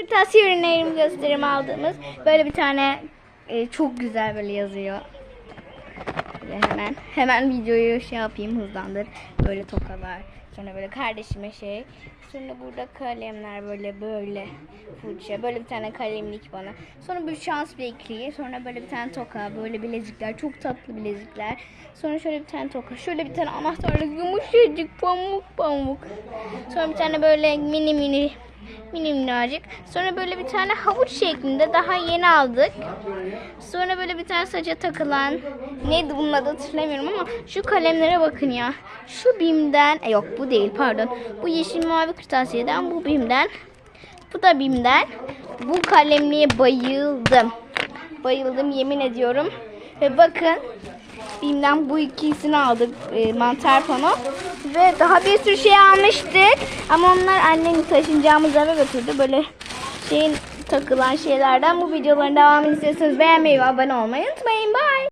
Kırtasiye ürünlerimi gösterimi aldığımız böyle bir tane e, çok güzel böyle yazıyor. Böyle hemen hemen videoyu şey yapayım hızlandır. Böyle tokalar. Sonra böyle kardeşime şey. Sonra burada kalemler böyle böyle fırça. Böyle bir tane kalemlik bana. Sonra bir şans bekliyor. Sonra böyle bir tane toka. Böyle bilezikler. Çok tatlı bilezikler. Sonra şöyle bir tane toka. Şöyle bir tane anahtarlık yumuşacık pamuk pamuk. Sonra bir tane böyle mini mini mini minnacık. Sonra böyle bir tane havuç şeklinde daha yeni aldık. Sonra böyle bir tane saça takılan neydi bunun adı hatırlamıyorum ama şu kalemlere bakın ya. Şu bimden e, yok bu değil pardon. Bu yeşil mavi kırtasiyeden bu bimden. Bu da bimden. Bu kalemliğe bayıldım. Bayıldım yemin ediyorum. Ve bakın Bim'den bu ikisini aldık e, mantar pano. Ve daha bir sürü şey almıştık. Ama onlar annemin taşınacağımız eve götürdü. Böyle şeyin takılan şeylerden bu videoların devamını istiyorsanız beğenmeyi ve abone olmayı unutmayın. Bye.